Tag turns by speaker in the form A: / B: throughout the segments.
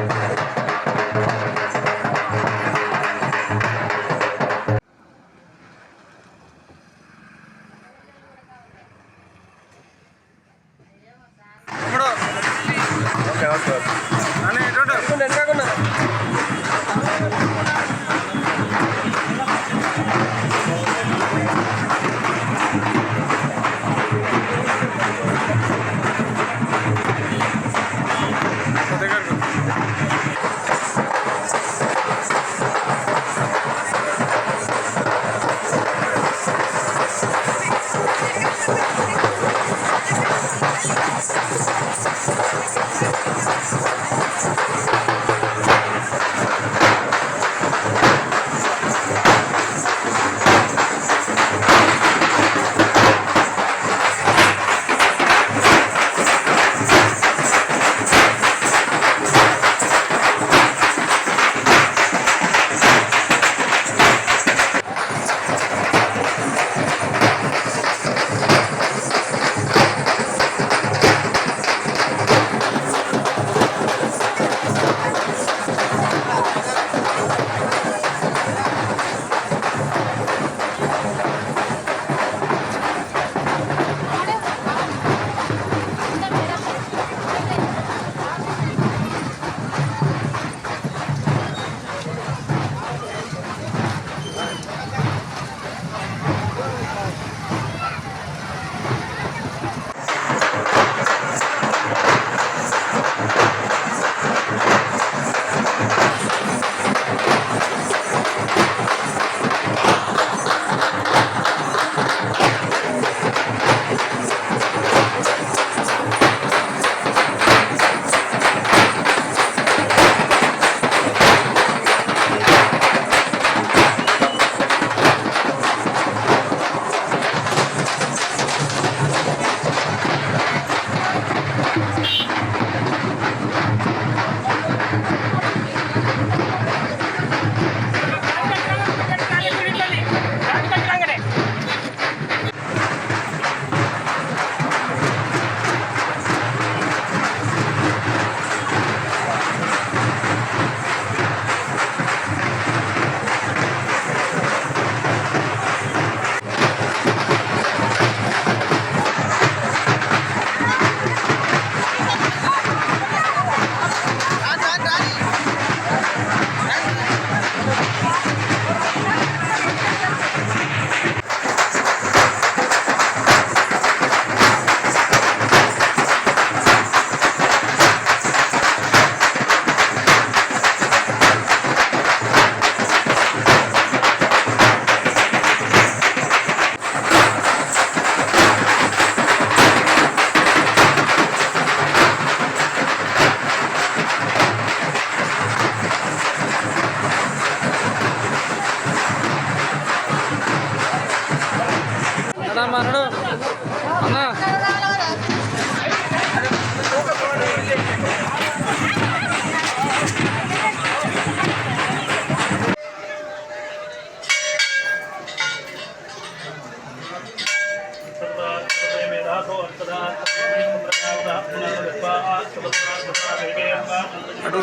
A: Okay అటు.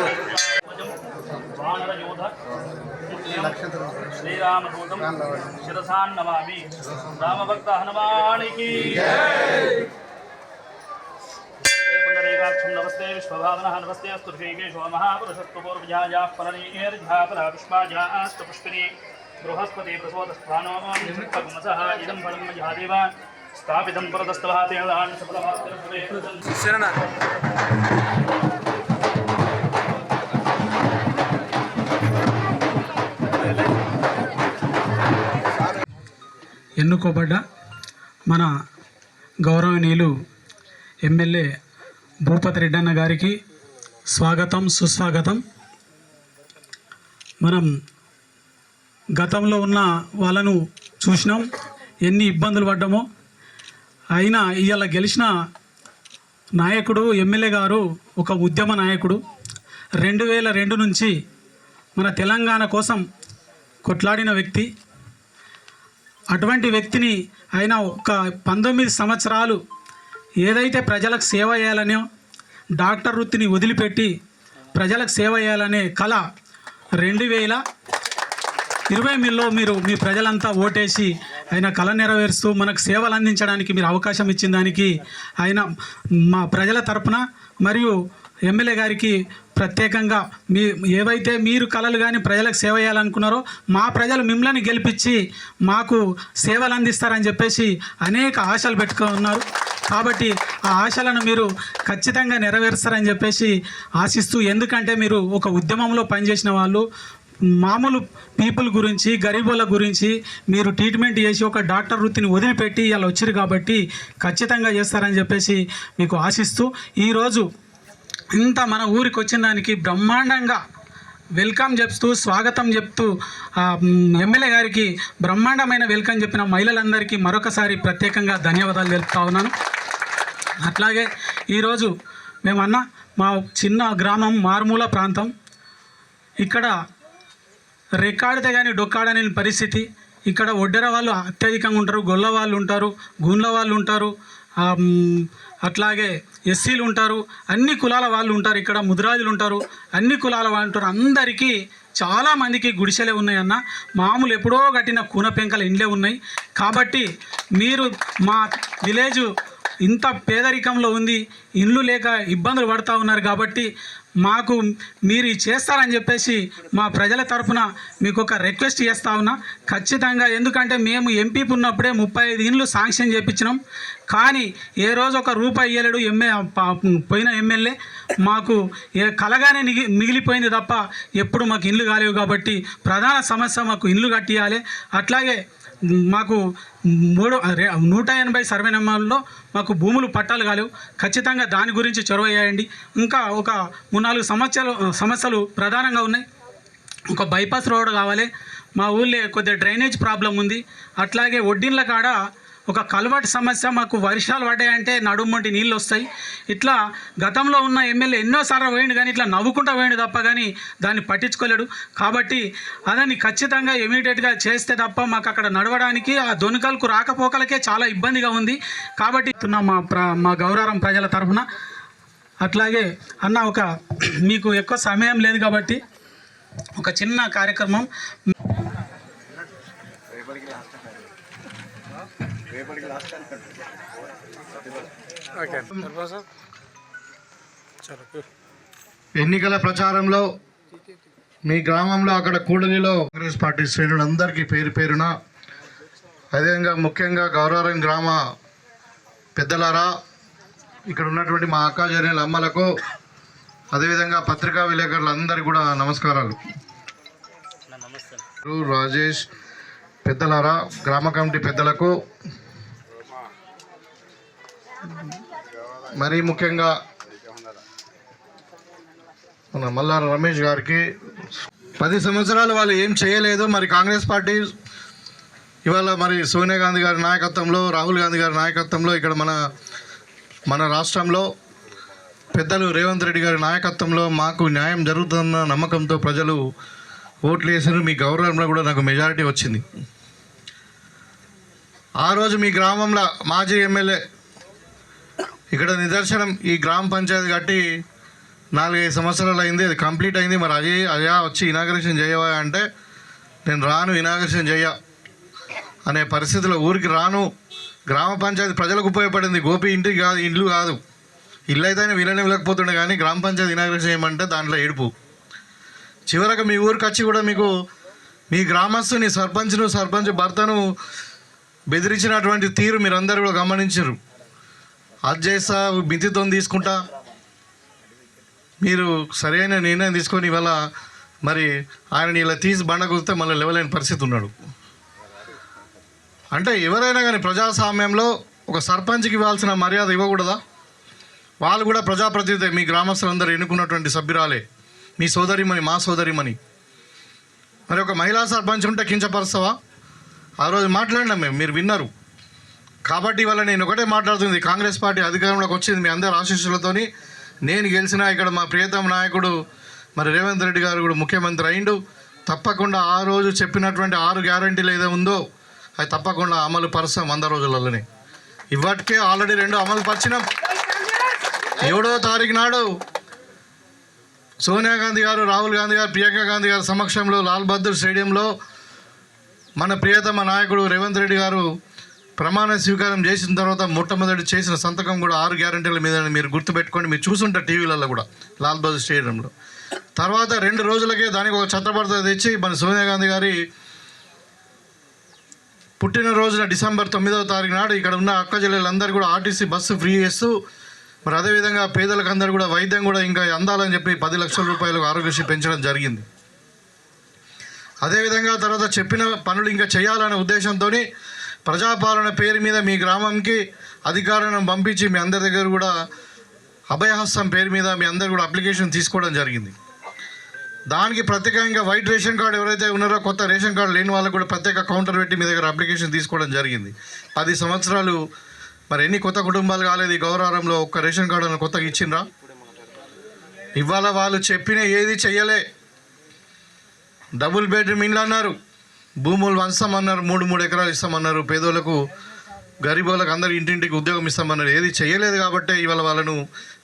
B: శ్రీరామదూతం శిరసాన్ నమామి రామభక్త హనుమానికి. నమస్తే విశ్వభావన నమస్తే అస్తు ఋషికేశో మహాపురుషస్తు పూర్వజాయా ఫలనీర్ఝాపల పుష్పాజాస్తు పుష్పిని బృహస్పతి ప్రసోదస్థానోమసః ఇదం ఫలం మజాదేవ స్థాపితం పరదస్తవాతేళాన్ సఫలమాత్రం
C: ఎన్నుకోబడ్డ మన గౌరవనీయులు ఎమ్మెల్యే భూపతి రెడ్డన్న గారికి స్వాగతం సుస్వాగతం. మనం గతంలో ఉన్న వాళ్ళను చూసినాం ఎన్ని ఇబ్బందులు పడ్డామో. అయినా ఇవాళ గెలిచిన నాయకుడు ఎమ్మెల్యే గారు ఒక ఉద్యమ నాయకుడు. రెండు వేల రెండు నుంచి మన తెలంగాణ కోసం కొట్లాడిన వ్యక్తి. అటువంటి వ్యక్తిని ఆయన ఒక పంతొమ్మిది సంవత్సరాలు ఏదైతే ప్రజలకు సేవ చేయాలనో డాక్టర్ వృత్తిని వదిలిపెట్టి ప్రజలకు సేవ చేయాలనే కళ రెండు వేల ఇరవై మీలో మీరు మీ ప్రజలంతా ఓటేసి ఆయన కళ నెరవేరుస్తూ మనకు సేవలు అందించడానికి మీరు అవకాశం ఇచ్చిన దానికి ఆయన మా ప్రజల తరపున మరియు ఎమ్మెల్యే గారికి ప్రత్యేకంగా మీ ఏవైతే మీరు కళలు కానీ ప్రజలకు సేవ చేయాలనుకున్నారో మా ప్రజలు మిమ్మల్ని గెలిపించి మాకు సేవలు అందిస్తారని చెప్పేసి అనేక ఆశలు పెట్టుకున్నారు కాబట్టి ఆ ఆశలను మీరు ఖచ్చితంగా నెరవేరుస్తారని చెప్పేసి ఆశిస్తూ ఎందుకంటే మీరు ఒక ఉద్యమంలో పనిచేసిన వాళ్ళు మామూలు పీపుల్ గురించి గరీబుల గురించి మీరు ట్రీట్మెంట్ చేసి ఒక డాక్టర్ వృత్తిని వదిలిపెట్టి ఇలా వచ్చారు కాబట్టి ఖచ్చితంగా చేస్తారని చెప్పేసి మీకు ఆశిస్తూ ఈరోజు ఇంత మన ఊరికి వచ్చిన దానికి బ్రహ్మాండంగా వెల్కమ్ చెప్తూ స్వాగతం చెప్తూ ఎమ్మెల్యే గారికి బ్రహ్మాండమైన వెల్కమ్ చెప్పిన మహిళలందరికీ మరొకసారి ప్రత్యేకంగా ధన్యవాదాలు తెలుపుతా ఉన్నాను. అట్లాగే ఈరోజు మేమన్నా మా చిన్న గ్రామం మారుమూల ప్రాంతం. ఇక్కడ రెక్కాడితే కానీ డొక్కాడని పరిస్థితి. ఇక్కడ ఒడ్డెర వాళ్ళు అత్యధికంగా ఉంటారు గొల్ల వాళ్ళు ఉంటారు గుండ్ల వాళ్ళు ఉంటారు. అట్లాగే ఎస్సీలు ఉంటారు అన్ని కులాల వాళ్ళు ఉంటారు ఇక్కడ ముదిరాజులు ఉంటారు అన్ని కులాల వాళ్ళు ఉంటారు. అందరికీ చాలామందికి గుడిసెలే ఉన్నాయన్న. మామూలు ఎప్పుడో కట్టిన కూన పెంకలు ఇండ్లే ఉన్నాయి. కాబట్టి మీరు మా విలేజ్ ఇంత పేదరికంలో ఉంది ఇండ్లు లేక ఇబ్బందులు పడుతూ ఉన్నారు కాబట్టి మాకు మీరు చేస్తారని చెప్పేసి మా ప్రజల తరఫున మీకు ఒక రిక్వెస్ట్ చేస్తా ఉన్నా. ఖచ్చితంగా ఎందుకంటే మేము ఎంపీ ఉన్నప్పుడే ముప్పై ఐదు ఇండ్లు శాంక్షన్ చేయించినాం కానీ ఏ రోజు ఒక రూపాయి ఇయ్యలేడు. ఎమ్మె పోయిన ఎమ్మెల్యే మాకు ఏ కలగానే మిగి మిగిలిపోయింది తప్ప ఎప్పుడు మాకు ఇండ్లు కాలేవు కాబట్టి ప్రధాన సమస్య మాకు ఇండ్లు కట్టియాలి. అట్లాగే మాకు మూడు నూట ఎనభై సర్వే నెంబర్లో మాకు భూములు పట్టాలు కాలేవు. ఖచ్చితంగా దాని గురించి చొరవ చేయండి ఇంకా ఒక మూడు నాలుగు సమస్యలు సమస్యలు ప్రధానంగా ఉన్నాయి. ఒక బైపాస్ రోడ్ కావాలి. మా ఊళ్ళో కొద్దిగా డ్రైనేజ్ ప్రాబ్లం ఉంది. అట్లాగే ఒడ్డిన్ల కాడ ఒక కల్వర్ట్ సమస్య మాకు వర్షాలు పడ్డాయంటే వంటి నీళ్ళు వస్తాయి. ఇట్లా గతంలో ఉన్న ఎమ్మెల్యే ఎన్నోసార్లు పోయిండు కానీ ఇట్లా నవ్వుకుంటా పోయిండు తప్ప కానీ దాన్ని పట్టించుకోలేడు. కాబట్టి అదని ఖచ్చితంగా ఇమీడియట్గా చేస్తే తప్ప మాకు అక్కడ నడవడానికి ఆ దొనుకలకు రాకపోకలకే చాలా ఇబ్బందిగా ఉంది. కాబట్టి మా ప్ర మా గౌరవం ప్రజల తరఫున. అట్లాగే అన్న ఒక మీకు ఎక్కువ సమయం లేదు కాబట్టి ఒక చిన్న కార్యక్రమం.
D: ఎన్నికల ప్రచారంలో మీ గ్రామంలో అక్కడ కూడలిలో కాంగ్రెస్ పార్టీ శ్రేణులందరికీ పేరు పేరున అదేవిధంగా ముఖ్యంగా గౌరవరం గ్రామ పెద్దలారా ఇక్కడ ఉన్నటువంటి మా అక్క చెల్లెల అమ్మలకు అదేవిధంగా పత్రికా విలేకరులందరికీ కూడా నమస్కారాలు. రాజేష్ పెద్దలారా గ్రామ కమిటీ పెద్దలకు మరీ ముఖ్యంగా మన మల్లార రమేష్ గారికి పది సంవత్సరాలు వాళ్ళు ఏం చేయలేదు. మరి కాంగ్రెస్ పార్టీ ఇవాళ మరి సోనియా గాంధీ గారి నాయకత్వంలో రాహుల్ గాంధీ గారి నాయకత్వంలో ఇక్కడ మన మన రాష్ట్రంలో పెద్దలు రేవంత్ రెడ్డి గారి నాయకత్వంలో మాకు న్యాయం జరుగుతున్న నమ్మకంతో ప్రజలు ఓట్లు వేసారు మీ గౌరవంలో కూడా నాకు మెజారిటీ వచ్చింది. ఆ రోజు మీ గ్రామంలో మాజీ ఎమ్మెల్యే ఇక్కడ నిదర్శనం ఈ గ్రామ పంచాయతీ కట్టి నాలుగైదు సంవత్సరాలు అయింది అది కంప్లీట్ అయింది. మరి అయ్యే అయ్యా వచ్చి ఇనాగ్రేషన్ చేయవా అంటే నేను రాను ఇనాగ్రేషన్ చేయ అనే పరిస్థితిలో ఊరికి రాను. గ్రామ పంచాయతీ ప్రజలకు ఉపయోగపడింది. గోపి ఇంటికి కాదు ఇల్లు కాదు. ఇల్లు అయితే ఆయన వినని వెళ్ళకపోతుండే కానీ గ్రామ పంచాయతీ ఇనాగ్రేషన్ చేయమంటే దాంట్లో ఏడుపు. చివరకు మీ ఊరికి వచ్చి కూడా మీకు మీ గ్రామస్తుని సర్పంచ్ను సర్పంచ్ భర్తను బెదిరించినటువంటి తీరు మీరందరూ కూడా గమనించరు. అది చేస్తా మితితో తీసుకుంటా. మీరు సరైన నిర్ణయం తీసుకొని ఇవాళ మరి ఆయన ఇలా తీసి బండ కుదితే మళ్ళీ లేవలేని పరిస్థితి ఉన్నాడు. అంటే ఎవరైనా కానీ ప్రజాస్వామ్యంలో ఒక సర్పంచ్కి ఇవ్వాల్సిన మర్యాద ఇవ్వకూడదా? వాళ్ళు కూడా ప్రజాప్రతినిధి మీ గ్రామస్తులందరూ ఎన్నుకున్నటువంటి సభ్యురాలే. మీ సోదరిమణి మా సోదరిమణి. మరి ఒక మహిళా సర్పంచ్ ఉంటే కించపరుస్తావా? ఆ రోజు మాట్లాడినాం మేము మీరు విన్నారు. కాబట్టి ఇవాళ నేను ఒకటే మాట్లాడుతుంది. కాంగ్రెస్ పార్టీ అధికారంలోకి వచ్చింది. మీ అందరి ఆశీస్సులతోని నేను గెలిచిన ఇక్కడ మా ప్రియతమ నాయకుడు మరి రేవంత్ రెడ్డి గారు కూడా ముఖ్యమంత్రి అయిండు. తప్పకుండా ఆ రోజు చెప్పినటువంటి ఆరు గ్యారంటీలు ఏదో ఉందో అది తప్పకుండా అమలు పరుస్తాం వంద రోజులలోనే. ఇవాటికే ఆల్రెడీ రెండు అమలు పరిచినాం. ఏడో తారీఖు నాడు సోనియా గాంధీ గారు రాహుల్ గాంధీ గారు ప్రియాంక గాంధీ గారి సమక్షంలో లాల్ బహదూర్ స్టేడియంలో మన ప్రియతమ నాయకుడు రేవంత్ రెడ్డి గారు ప్రమాణ స్వీకారం చేసిన తర్వాత మొట్టమొదటి చేసిన సంతకం కూడా ఆరు గ్యారంటీల మీద మీరు గుర్తుపెట్టుకోండి మీరు చూసుంటారు టీవీలలో కూడా లాల్ బహదూర్ స్టేడియంలో. తర్వాత రెండు రోజులకే దానికి ఒక ఛత్రపడత తెచ్చి మన సోనియా గాంధీ గారి పుట్టినరోజున డిసెంబర్ తొమ్మిదవ తారీఖు నాడు ఇక్కడ ఉన్న అక్క జిల్లాలందరూ కూడా ఆర్టీసీ బస్సు ఫ్రీ చేస్తూ మరి అదేవిధంగా పేదలకు అందరూ కూడా వైద్యం కూడా ఇంకా అందాలని చెప్పి పది లక్షల రూపాయలకు ఆరోగ్యశ్రీ పెంచడం జరిగింది. అదేవిధంగా తర్వాత చెప్పిన పనులు ఇంకా చేయాలనే ఉద్దేశంతో ప్రజాపాలన పేరు మీద మీ గ్రామంకి అధికారులను పంపించి మీ అందరి దగ్గర కూడా అభయహస్తం పేరు మీద మీ అందరు కూడా అప్లికేషన్ తీసుకోవడం జరిగింది. దానికి ప్రత్యేకంగా వైట్ రేషన్ కార్డు ఎవరైతే ఉన్నారో కొత్త రేషన్ కార్డు లేని వాళ్ళకు కూడా ప్రత్యేక కౌంటర్ పెట్టి మీ దగ్గర అప్లికేషన్ తీసుకోవడం జరిగింది. పది సంవత్సరాలు మరి ఎన్ని కొత్త కుటుంబాలు కాలేదు ఈ గౌరవారంలో ఒక్క రేషన్ కార్డు అని కొత్తగా ఇచ్చిండ్రా? ఇవాళ వాళ్ళు చెప్పిన ఏది చెయ్యలే. డబుల్ బెడ్రూమ్ ఇండ్లు అన్నారు. భూములు వంచామన్నారు మూడు మూడు ఎకరాలు ఇస్తామన్నారు. పేదోళ్ళకు గరీబులకు అందరు ఇంటింటికి ఉద్యోగం ఇస్తామన్నారు. ఏది చేయలేదు కాబట్టి ఇవాళ వాళ్ళను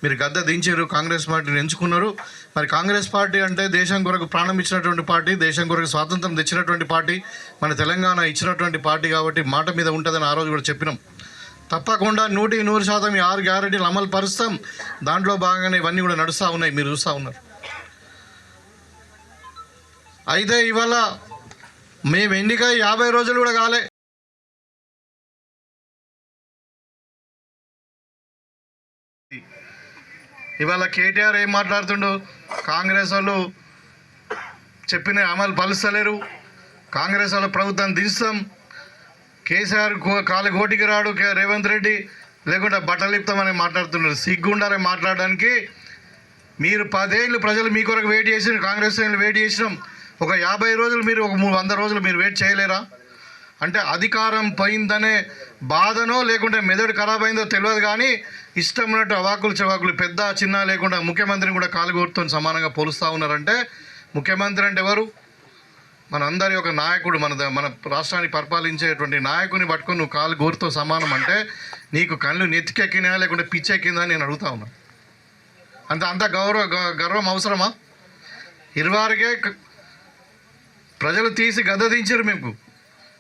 D: మీరు గద్ద దించారు కాంగ్రెస్ పార్టీని ఎంచుకున్నారు. మరి కాంగ్రెస్ పార్టీ అంటే దేశం కొరకు ప్రాణం ఇచ్చినటువంటి పార్టీ దేశం కొరకు స్వాతంత్రం తెచ్చినటువంటి పార్టీ మన తెలంగాణ ఇచ్చినటువంటి పార్టీ కాబట్టి మాట మీద ఉంటుందని ఆ రోజు కూడా చెప్పినాం. తప్పకుండా నూటి నూరు శాతం ఈ ఆరు గ్యారెంటీలు అమలు పరుస్తాం. దాంట్లో భాగంగానే ఇవన్నీ కూడా నడుస్తూ ఉన్నాయి. మీరు చూస్తూ ఉన్నారు. అయితే ఇవాళ మేము ఎన్నిక యాభై రోజులు కూడా కాలే. ఇవాళ కేటీఆర్ ఏం మాట్లాడుతుండు? కాంగ్రెస్ వాళ్ళు చెప్పిన అమలు పలుస్తలేరు. కాంగ్రెస్ వాళ్ళ ప్రభుత్వం దిస్తాం కేసీఆర్ కో- గోటికి రాడు కే- రేవంత్ రెడ్డి. లేకుంటే బట్టలు మాట్లాడుతున్నారు. సిగ్గుండాలని మాట్లాడడానికి. మీరు పదేళ్ళు ప్రజలు మీ కొరకు వెయిట్ చేసిన కాంగ్రెస్ వెయిట్ చేసినాం. ఒక యాభై రోజులు మీరు ఒక మూడు వంద రోజులు మీరు వెయిట్ చేయలేరా? అంటే అధికారం పోయిందనే బాధనో లేకుంటే మెదడు ఖరాబ్ అయిందో తెలియదు కానీ ఇష్టం ఉన్నట్టు అవాకులు చవాకులు పెద్ద చిన్న లేకుండా ముఖ్యమంత్రిని కూడా కాలుగోరుతో సమానంగా పోలుస్తూ ఉన్నారంటే ముఖ్యమంత్రి అంటే ఎవరు? మన అందరి ఒక నాయకుడు మన ద- మన రాష్ట్రాన్ని పరిపాలించేటువంటి నాయకుని పట్టుకొని నువ్వు కాలు గోరుతో సమానం అంటే నీకు కళ్ళు నెత్తికెక్కినా లేకుంటే పిచ్చెక్కిందా అని నేను అడుగుతా ఉన్నా. అంత అంత గౌరవ గ- గర్వం అవసరమా? ఇరువారికే ప్రజలు తీసి గద్దదించారు మీకు.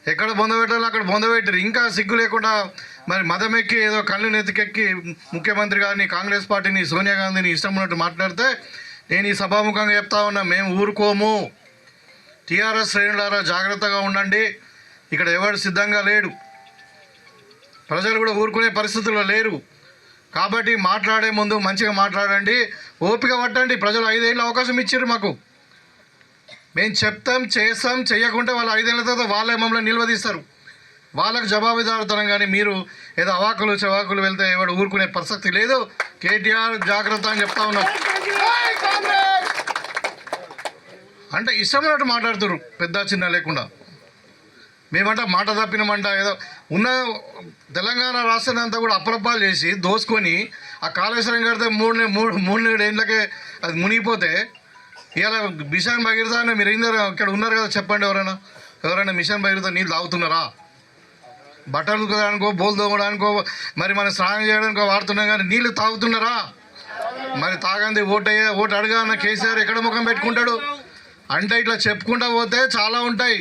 D: ఎక్కడ బొందబెట్టాలో అక్కడ బొందబెట్టారు ఇంకా సిగ్గు లేకుండా మరి మదం ఎక్కి ఏదో కళ్ళు నెత్తికెక్కి ముఖ్యమంత్రి గారిని కాంగ్రెస్ పార్టీని సోనియా గాంధీని ఇష్టం ఉన్నట్టు మాట్లాడితే నేను ఈ సభాముఖంగా చెప్తా ఉన్నా మేము ఊరుకోము. టీఆర్ఎస్ శ్రేణులారా జాగ్రత్తగా ఉండండి. ఇక్కడ ఎవరు సిద్ధంగా లేడు. ప్రజలు కూడా ఊరుకునే పరిస్థితుల్లో లేరు. కాబట్టి మాట్లాడే ముందు మంచిగా మాట్లాడండి. ఓపిక పట్టండి. ప్రజలు ఐదేళ్ళు అవకాశం ఇచ్చారు మాకు. మేము చెప్తాం చేస్తాం చేయకుంటే వాళ్ళు ఐదేళ్ళ తర్వాత వాళ్ళే మమ్మల్ని నిల్వదీస్తారు వాళ్ళకు జవాబుదారుతనం కానీ మీరు ఏదో అవాకులు చవాకులు వెళ్తే ఎవడు ఊరుకునే ప్రసక్తి లేదు. కేటీఆర్ జాగ్రత్త అని చెప్తా ఉన్నాం. అంటే ఇష్టమైనట్టు మాట్లాడుతున్నారు పెద్ద చిన్న లేకుండా. మేమంట మాట తప్పినమంట ఏదో ఉన్న తెలంగాణ రాష్ట్రాన్ని అంతా కూడా అప్రప్పాలు చేసి దోసుకొని ఆ కాళేశ్వరం కడితే మూడు మూడు మూడు నేడు ఏళ్ళకే అది మునిగిపోతే ఇవాళ మిషన్ భగీరథ అని మీరు ఏందో ఇక్కడ ఉన్నారు కదా చెప్పండి ఎవరైనా. ఎవరైనా మిషన్ భగీరథ నీళ్ళు తాగుతున్నారా? బట్టలు ఉతకడానికో బోల్ తోమడానికో మరి మనం స్నానం చేయడానికో వాడుతున్నాం కానీ నీళ్ళు తాగుతున్నారా? మరి తాగంది ఓటు అయ్యే ఓటు అడగా అన్న కేసీఆర్ ఎక్కడ ముఖం పెట్టుకుంటాడు? అంటే ఇట్లా చెప్పుకుంటా పోతే చాలా ఉంటాయి.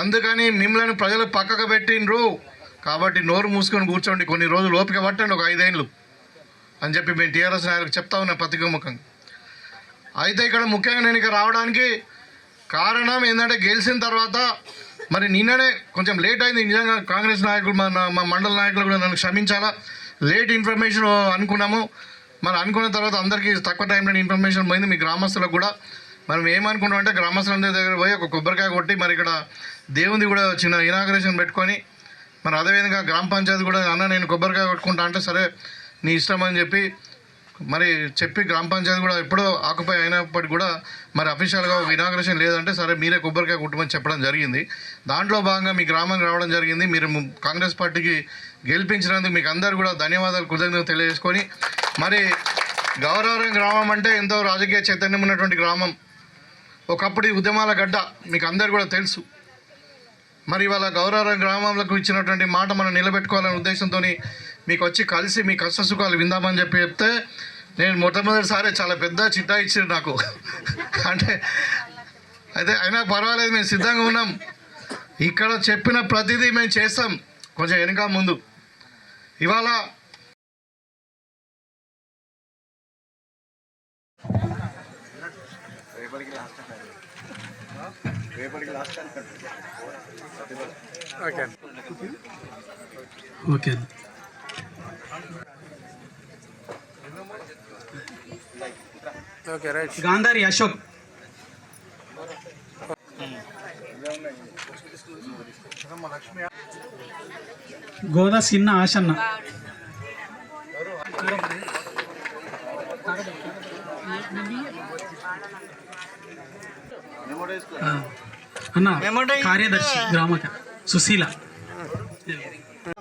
D: అందుకని మిమ్మల్ని ప్రజలు పక్కకు పెట్టిండ్రు. కాబట్టి నోరు మూసుకొని కూర్చోండి. కొన్ని రోజులు ఓపిక పట్టండి ఒక ఐదేళ్ళు అని చెప్పి మేము టీఆర్ఎస్ నాయకులకు చెప్తా ఉన్నా పత్రిక ముఖంగా. అయితే ఇక్కడ ముఖ్యంగా నేను ఇక్కడ రావడానికి కారణం ఏంటంటే గెలిచిన తర్వాత మరి నిన్ననే కొంచెం లేట్ అయింది. నిజంగా కాంగ్రెస్ నాయకులు మన మా మండల నాయకులు కూడా నన్ను క్షమించాలా? లేట్ ఇన్ఫర్మేషన్ అనుకున్నాము. మరి అనుకున్న తర్వాత అందరికీ తక్కువ టైంలో ఇన్ఫర్మేషన్ పోయింది మీ గ్రామస్తులకు కూడా. మనం ఏమనుకున్నాం అంటే గ్రామస్తులందరి దగ్గర పోయి ఒక కొబ్బరికాయ కొట్టి మరి ఇక్కడ దేవుని కూడా చిన్న ఇనాగ్రేషన్ పెట్టుకొని మరి అదేవిధంగా గ్రామ పంచాయతీ కూడా అన్న నేను కొబ్బరికాయ కొట్టుకుంటా అంటే సరే నీ ఇష్టం అని చెప్పి మరి చెప్పి గ్రామ పంచాయతీ కూడా ఎప్పుడో ఆకుపై అయినప్పటికీ కూడా మరి అఫీషియల్గా ఇనాగ్రేషన్ లేదంటే సరే మీరే కొబ్బరికాయ కుటుంబం చెప్పడం జరిగింది. దాంట్లో భాగంగా మీ గ్రామానికి రావడం జరిగింది. మీరు కాంగ్రెస్ పార్టీకి గెలిపించినందుకు మీకు అందరు కూడా ధన్యవాదాలు కృతజ్ఞతలు తెలియజేసుకొని మరి గౌరవరం గ్రామం అంటే ఎంతో రాజకీయ చైతన్యం ఉన్నటువంటి గ్రామం. ఒకప్పుడు ఉద్యమాల గడ్డ మీకు అందరు కూడా తెలుసు. మరి ఇవాళ గౌరవరం గ్రామంలోకి ఇచ్చినటువంటి మాట మనం నిలబెట్టుకోవాలనే ఉద్దేశంతో మీకు వచ్చి కలిసి మీ కష్ట సుఖాలు విందామని చెప్పి చెప్తే నేను మొట్టమొదటిసారి చాలా పెద్ద చిట్టా ఇచ్చారు నాకు. అంటే అయితే అయినా పర్వాలేదు మేము సిద్ధంగా ఉన్నాం. ఇక్కడ చెప్పిన ప్రతిదీ మేము చేస్తాం. కొంచెం వెనుక ముందు. ఇవాళ
A: ఓకే.
C: ఓకే. గాంధారి అశోక్. గోదా సిన్న ఆశన్న. అన్న కార్యదర్శి గ్రామ సుశీల.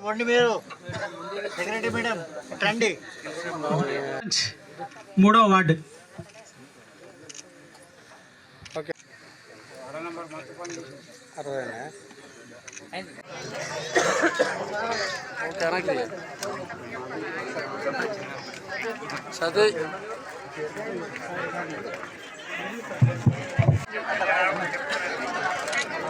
E: రండి మీరు. సెక్రటరీ మేడం రండి
C: మూడవ వార్డు
A: చదివి